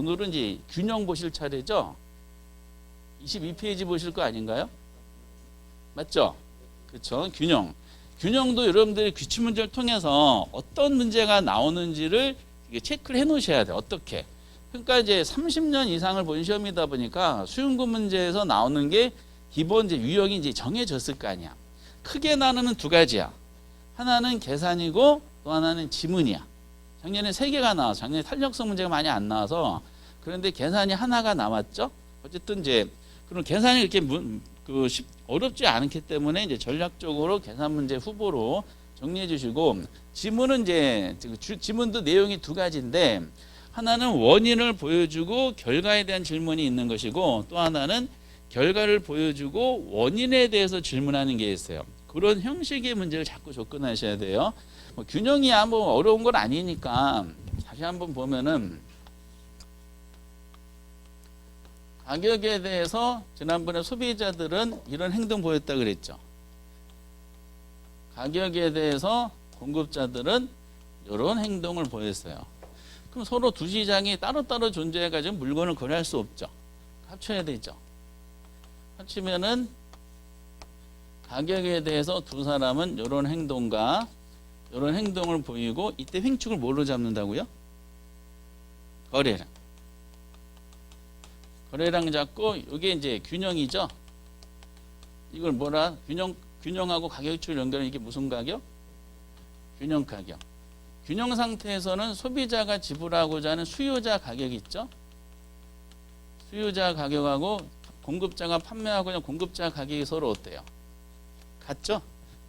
오늘은 이제 균형 보실 차례죠. 22페이지 보실 거 아닌가요? 맞죠? 그렇죠. 균형. 균형도 여러분들이 규칙 문제를 통해서 어떤 문제가 나오는지를 체크를 해 놓으셔야 돼요. 어떻게? 그러니까 이제 30년 이상을 본 시험이다 보니까 수능고 문제에서 나오는 게 기본 이제 유형이 이제 정해졌을 거 아니야. 크게 나누는 두 가지야. 하나는 계산이고 또 하나는 지문이야. 작년에 세 개가 나와서 작년에 탄력성 문제가 많이 안 나와서 그런데 계산이 하나가 남았죠. 어쨌든 이제 그럼 계산이 이렇게 문, 그 쉽- 어렵지 않기 때문에 이제 전략적으로 계산 문제 후보로 정리해 주시고 지문은 이제 지문도 내용이 두 가지인데 하나는 원인을 보여주고 결과에 대한 질문이 있는 것이고 또 하나는 결과를 보여주고 원인에 대해서 질문하는 게 있어요. 그런 형식의 문제를 자꾸 접근하셔야 돼요. 뭐 균형이야 뭐 어려운 건 아니니까 다시 한번 보면은 가격에 대해서 지난번에 소비자들은 이런 행동 보였다 그랬죠. 가격에 대해서 공급자들은 이런 행동을 보였어요. 그럼 서로 두 시장이 따로따로 존재해가지고 물건을 거래할 수 없죠. 합쳐야 되죠. 합치면은 가격에 대해서 두 사람은 이런 행동과 이런 행동을 보이고 이때 횡축을 뭘로 잡는다고요? 거래량. 거래량 잡고 이게 이제 균형이죠. 이걸 뭐라 균형 균형하고 가격축을 연결하는 이게 무슨 가격? 균형 가격. 균형 상태에서는 소비자가 지불하고자 하는 수요자 가격이 있죠. 수요자 가격하고 공급자가 판매하고자 하는 공급자 가격이 서로 어때요? 같죠?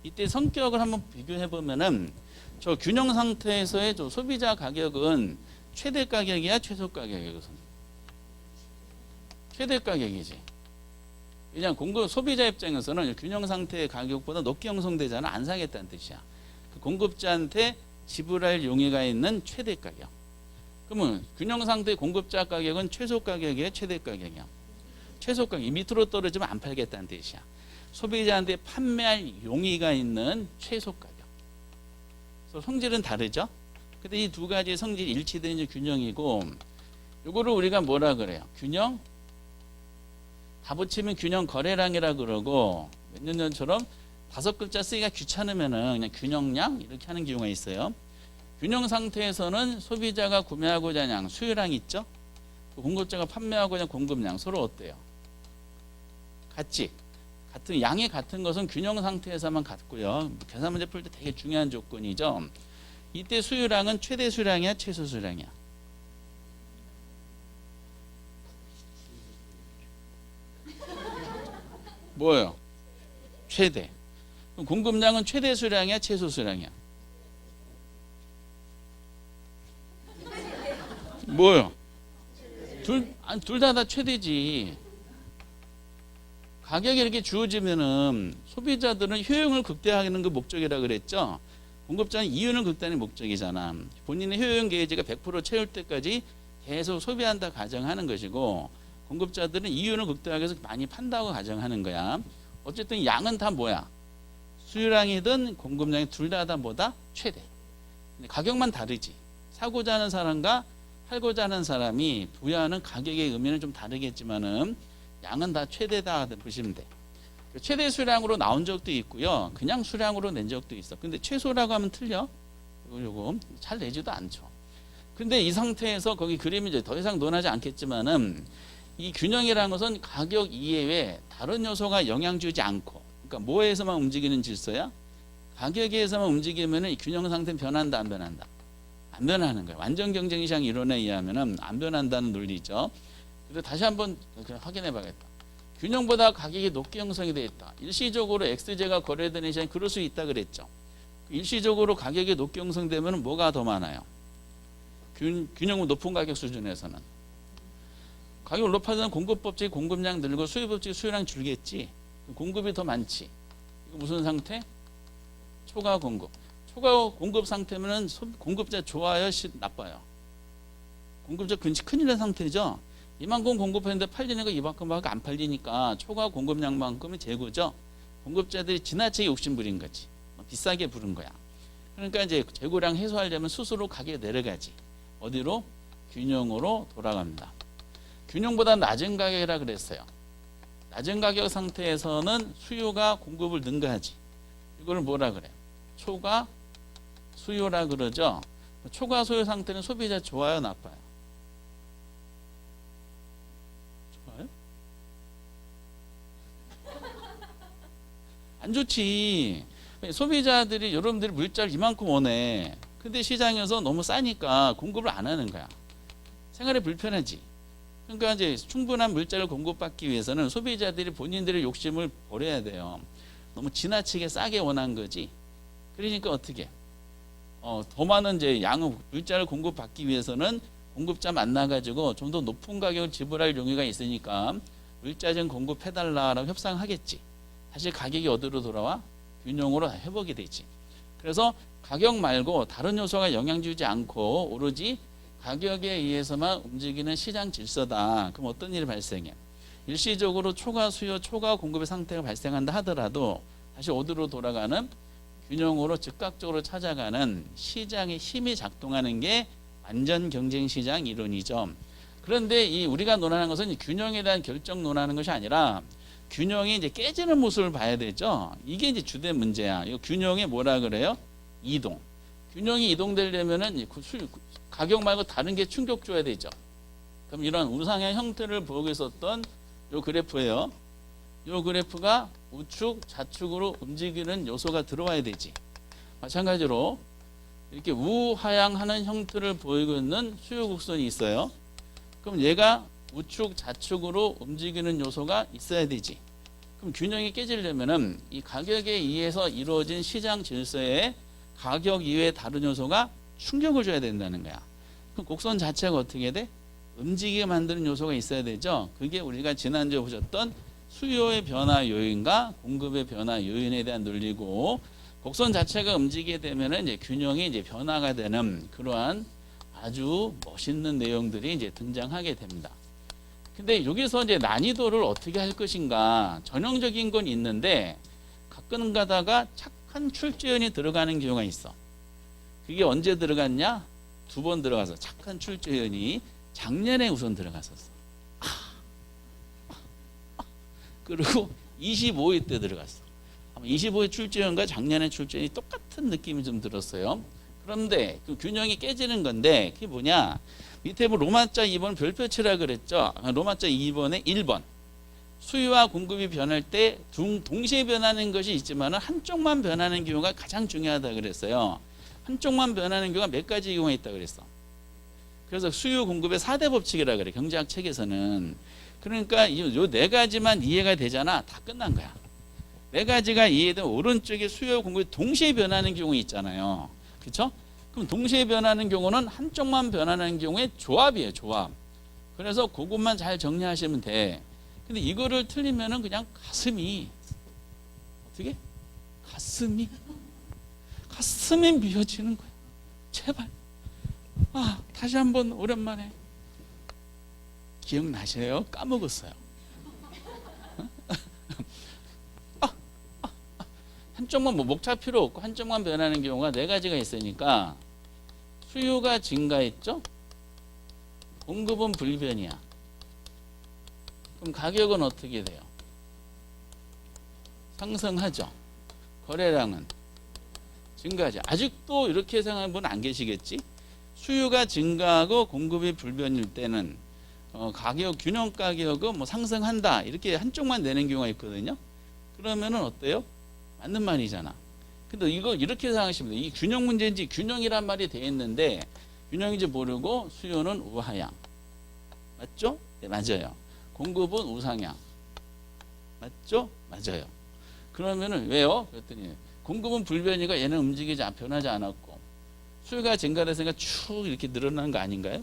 이때 성격을 한번 비교해 보면은 저 균형 상태에서의 저 소비자 가격은 최대 가격이야 최소 가격이야 최대 가격이지. 그냥 공급 소비자 입장에서는 균형 상태의 가격보다 높게 형성되잖아 안 사겠다는 뜻이야. 그 공급자한테 지불할 용의가 있는 최대 가격. 그러면 균형 상태 공급자 가격은 최소 가격이야 최대 가격이야. 최소 가격 이 밑으로 떨어지면 안 팔겠다는 뜻이야. 소비자한테 판매할 용의가 있는 최소 가격. 그래서 성질은 다르죠. 근데 이 두 가지 성질 일치되는 균형이고 요거를 우리가 뭐라 그래요? 균형 다 붙이면 균형 거래량이라 그러고 몇 년 전처럼 다섯 글자 쓰기가 귀찮으면은 그냥 균형량 이렇게 하는 경우가 있어요. 균형 상태에서는 소비자가 구매하고자 하는 양 수요량 있죠. 그 공급자가 판매하고자 하는 공급량 서로 어때요? 같지. 같은 양이 같은 것은 균형 상태에서만 같고요. 계산 문제 풀 때 되게 중요한 조건이죠. 이때 수요량은 최대 수량이야, 최소 수량이야. 뭐예요? 최대. 공급량은 최대 수량이야, 최소 수량이야? 뭐요? 둘, 아니, 둘다 다 최대지. 가격이 이렇게 주어지면은 소비자들은 효용을 극대화하는 그 목적이라 그랬죠. 공급자는 이윤을 극대화하는 목적이잖아. 본인의 효용 게이지가 100% 채울 때까지 계속 소비한다 가정하는 것이고 공급자들은 이윤을 극대화하기 위해서 많이 판다고 가정하는 거야. 어쨌든 양은 다 뭐야? 수요량이든 공급량이 둘 다 다 뭐다? 최대. 가격만 다르지. 사고자 하는 사람과 팔고자 하는 사람이 부여하는 가격의 의미는 좀 다르겠지만은 양은 다 최대다 보시면 돼. 최대 수량으로 나온 적도 있고요. 그냥 수량으로 낸 적도 있어. 근데 최소라고 하면 틀려. 이거 요거 잘 내지도 않죠. 근데 이 상태에서 거기 그림이 이제 더 이상 논하지 않겠지만은 이 균형이라는 것은 가격 이외에 다른 요소가 영향 주지 않고 그러니까 뭐에서만 움직이는 질서야? 가격에서만 움직이면은 이 균형 상태는 변한다 안 변한다? 안 변하는 거예요. 완전 경쟁 시장 이론에 의하면은 안 변한다는 논리죠. 그래서 다시 한번 확인해 봐야겠다. 균형보다 가격이 높게 형성이 되어 있다. 일시적으로 XJ가 거래되는 시장이 그럴 수 있다 그랬죠. 일시적으로 가격이 높게 형성되면 뭐가 더 많아요? 균, 균형은 높은 가격 수준에서는 가격을 높아지면 공급법칙 공급량 늘고 수요법칙 수요량 줄겠지. 공급이 더 많지. 이거 무슨 상태? 초과 공급. 초과 공급 상태면은 소- 공급자 좋아요, 시- 나빠요. 공급자 근치 큰일 난 상태죠. 이만큼 공급했는데 팔리는 거 이만큼밖에 안 팔리니까 초과 공급량만큼이 재고죠. 공급자들이 지나치게 욕심 부린 거지. 어, 비싸게 부른 거야. 그러니까 이제 재고량 해소하려면 스스로 가격이 내려가지. 어디로? 균형으로 돌아갑니다. 균형보다 낮은 가격이라 그랬어요. 낮은 가격 상태에서는 수요가 공급을 능가하지. 이걸 뭐라 그래요? 초과 수요라 그러죠. 초과 수요 상태는 소비자 좋아요, 나빠요? 좋아요? 안 좋지. 소비자들이 여러분들이 물자를 이만큼 원해. 근데 시장에서 너무 싸니까 공급을 안 하는 거야. 생활이 불편하지. 그러니까 이제 충분한 물자를 공급받기 위해서는 소비자들이 본인들의 욕심을 버려야 돼요. 너무 지나치게 싸게 원한 거지. 그러니까 어떻게? 어, 더 많은 이제 양의 물자를 공급받기 위해서는 공급자 만나가지고 좀 더 높은 가격을 지불할 용의가 있으니까 물자 좀 공급해달라라고 협상하겠지. 사실 가격이 어디로 돌아와? 균형으로 회복이 되지. 그래서 가격 말고 다른 요소가 영향 주지 않고 오로지 가격에 의해서만 움직이는 시장 질서다. 그럼 어떤 일이 발생해? 일시적으로 초과 수요, 초과 공급의 상태가 발생한다 하더라도 다시 어디로 돌아가는 균형으로 즉각적으로 찾아가는 시장의 힘이 작동하는 게 완전 경쟁 시장 이론이죠. 그런데 이 우리가 논하는 것은 이 균형에 대한 결정 논하는 것이 아니라 균형이 이제 깨지는 모습을 봐야 되죠. 이게 이제 주된 문제야. 이 균형에 뭐라 그래요? 이동. 균형이 이동되려면은 가격 말고 다른 게 충격 줘야 되죠. 그럼 이런 우상의 형태를 보고 있었던 요 그래프예요. 요 그래프가 우측, 좌측으로 움직이는 요소가 들어와야 되지. 마찬가지로 이렇게 우하향하는 형태를 보이고 있는 수요 곡선이 있어요. 그럼 얘가 우측, 좌측으로 움직이는 요소가 있어야 되지. 그럼 균형이 깨지려면은 이 가격에 의해서 이루어진 시장 질서에 가격 이외의 다른 요소가 충격을 줘야 된다는 거야. 그럼 곡선 자체가 어떻게 돼? 움직이게 만드는 요소가 있어야 되죠. 그게 우리가 지난주에 보셨던 수요의 변화 요인과 공급의 변화 요인에 대한 논리고 곡선 자체가 움직이게 되면은 이제 균형이 이제 변화가 되는 그러한 아주 멋있는 내용들이 이제 등장하게 됩니다. 근데 여기서 이제 난이도를 어떻게 할 것인가 전형적인 건 있는데 가끔 가다가 착 한 출제연이 들어가는 경우가 있어. 그게 언제 들어갔냐? 두 번 들어가서 착한 출제연이 작년에 우선 들어갔었어. 그리고 25회 때 들어갔어. 아마 25회 출제연과 작년에 출제연이 똑같은 느낌이 좀 들었어요. 그런데 그 균형이 깨지는 건데 그게 뭐냐? 밑에 뭐 로마자 2번 별표 치라 그랬죠. 아, 로마자 2번에 1번. 수요와 공급이 변할 때 동- 동시에 변하는 것이 있지만 한쪽만 변하는 경우가 가장 중요하다 그랬어요. 한쪽만 변하는 경우가 몇 가지 경우가 있다 그랬어. 그래서 수요 공급의 4대 법칙이라 그래. 경제학 책에서는. 그러니까 요네 가지만 이해가 되잖아. 다 끝난 거야. 네 가지가 이해되면 오른쪽에 수요 공급이 동시에 변하는 경우 있잖아요. 그렇죠? 그럼 동시에 변하는 경우는 한쪽만 변하는 경우에 조합이에요, 조합. 그래서 그것만 잘 정리하시면 돼. 근데 이거를 틀리면은 그냥 가슴이 어떻게? 가슴이 가슴이 미어지는 거야. 제발. 아, 다시 한번 오랜만에 기억나세요? 까먹었어요. 아, 아, 아. 한쪽만 뭐 목차 필요 없고 한쪽만 변하는 경우가 네 가지가 있으니까 수요가 증가했죠? 공급은 불변이야. 그럼 가격은 어떻게 돼요? 상승하죠. 거래량은 증가하죠. 아직도 이렇게 생각하는 분 안 계시겠지? 수요가 증가하고 공급이 불변일 때는 어, 가격 균형 가격은 뭐 상승한다 이렇게 한쪽만 내는 경우가 있거든요. 그러면은 어때요? 맞는 말이잖아. 근데 이거 이렇게 생각하시면 돼요. 이 균형 문제인지 균형이란 말이 돼 있는데 균형인지 모르고 수요는 우하향. 맞죠? 네, 맞아요. 공급은 우상향. 맞죠? 맞아요. 그러면은 왜요? 그랬더니 공급은 불변이가 얘는 움직이지 않- 변하지 않았고 수요가 증가됐으니까 축 이렇게 늘어나는 거 아닌가요?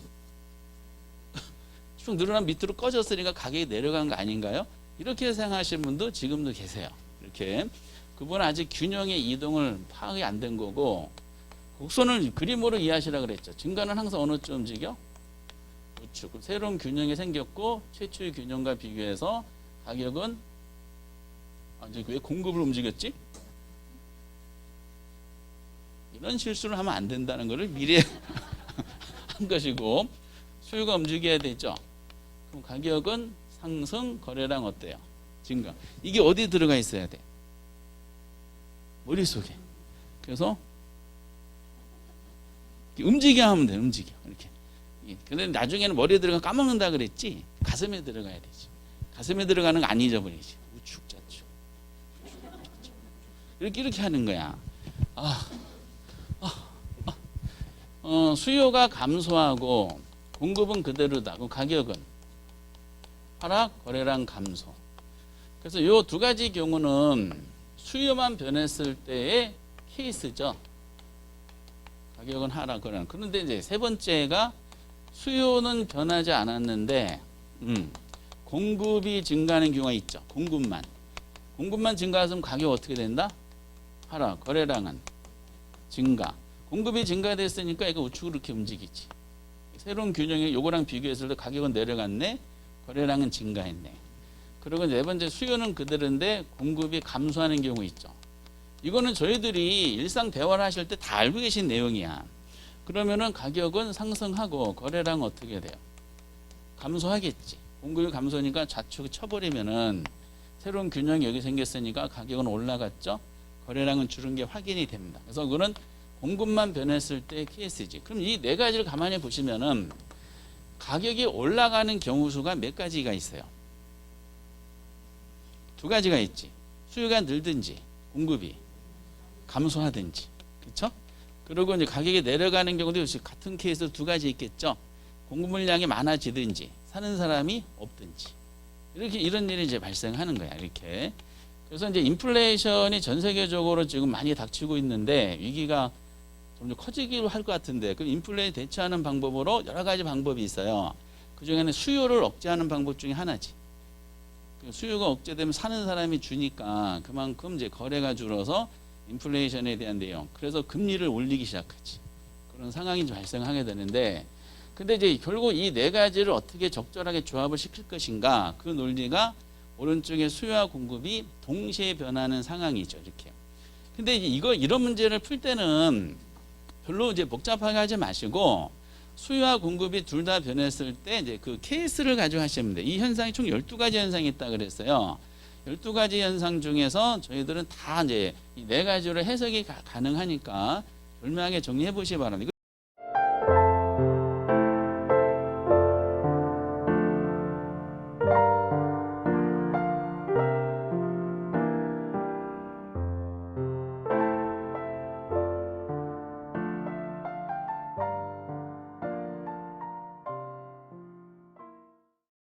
쭉 늘어난 밑으로 꺼졌으니까 가격이 내려간 거 아닌가요? 이렇게 생각하시는 분도 지금도 계세요. 이렇게 그분은 아직 균형의 이동을 파악이 안 된 거고 곡선을 그림으로 이해하시라 그랬죠. 증가는 항상 어느 쪽 움직여? 우측. 그럼 새로운 균형이 생겼고 최초의 균형과 비교해서 가격은 아, 이제 왜 공급을 움직였지? 이런 실수를 하면 안 된다는 것을 미리 한 것이고 수요가 움직여야 되죠. 그럼 가격은 상승, 거래량 어때요? 증가. 이게 어디 들어가 있어야 돼? 머릿속에. 그래서 움직여 하면 돼. 움직여. 이렇게. 예, 근데 나중에는 머리에 들어가 까먹는다 그랬지. 가슴에 들어가야 되지. 가슴에 들어가는 거 안 잊어버리지. 우측 좌측. 이렇게 이렇게 하는 거야. 아, 아, 아. 어, 수요가 감소하고 공급은 그대로다. 그럼 가격은 하락, 거래량 감소. 그래서 요두 가지 경우는 수요만 변했을 때의 케이스죠. 가격은 하락, 거래량. 그런데 이제 세 번째가 수요는 변하지 않았는데, 음, 공급이 증가하는 경우가 있죠. 공급만. 공급만 증가하면 가격 어떻게 된다? 하락, 거래량은 증가. 공급이 증가됐으니까 이거 우측으로 이렇게 움직이지. 새로운 균형이 요거랑 비교했을 때 가격은 내려갔네. 거래량은 증가했네. 그리고 네 번째 수요는 그대로인데 공급이 감소하는 경우 있죠. 이거는 저희들이 일상 대화를 하실 때 다 알고 계신 내용이야. 그러면은 가격은 상승하고 거래량 어떻게 돼요? 감소하겠지. 공급이 감소니까 좌측 쳐버리면은 새로운 균형이 여기 생겼으니까 가격은 올라갔죠. 거래량은 줄은 게 확인이 됩니다. 그래서 그거는 공급만 변했을 때 케이스지. 그럼 이 네 가지를 가만히 보시면은 가격이 올라가는 경우 수가 몇 가지가 있어요. 두 가지가 있지. 수요가 늘든지 공급이 감소하든지. 그렇죠? 그리고 이제 가격이 내려가는 경우도 역시 같은 케이스 두 가지 있겠죠. 공급 물량이 많아지든지 사는 사람이 없든지. 이렇게 이런 일이 이제 발생하는 거야. 이렇게. 그래서 이제 인플레이션이 전 세계적으로 지금 많이 닥치고 있는데 위기가 점점 커지기로 할 것 같은데 그 인플레에 대처하는 방법으로 여러 가지 방법이 있어요. 그 중에는 수요를 억제하는 방법 중에 하나지. 그 수요가 억제되면 사는 사람이 주니까 그만큼 이제 거래가 줄어서 인플레이션에 대한 내용. 그래서 금리를 올리기 시작하지. 그런 상황이 발생하게 되는데 근데 이제 결국 이 네 가지를 어떻게 적절하게 조합을 시킬 것인가 그 논리가 오른쪽에 수요와 공급이 동시에 변하는 상황이죠. 이렇게. 근데 이거 이런 문제를 풀 때는 별로 이제 복잡하게 하지 마시고 수요와 공급이 둘 다 변했을 때 이제 그 케이스를 가지고 하시면 돼요. 이 현상이 총 12가지 현상이 있다 그랬어요. 12가지 현상 중에서 저희들은 다 이제 이네 가지로 해석이 가, 가능하니까 절묘하게 정리해 보시기 바랍니다.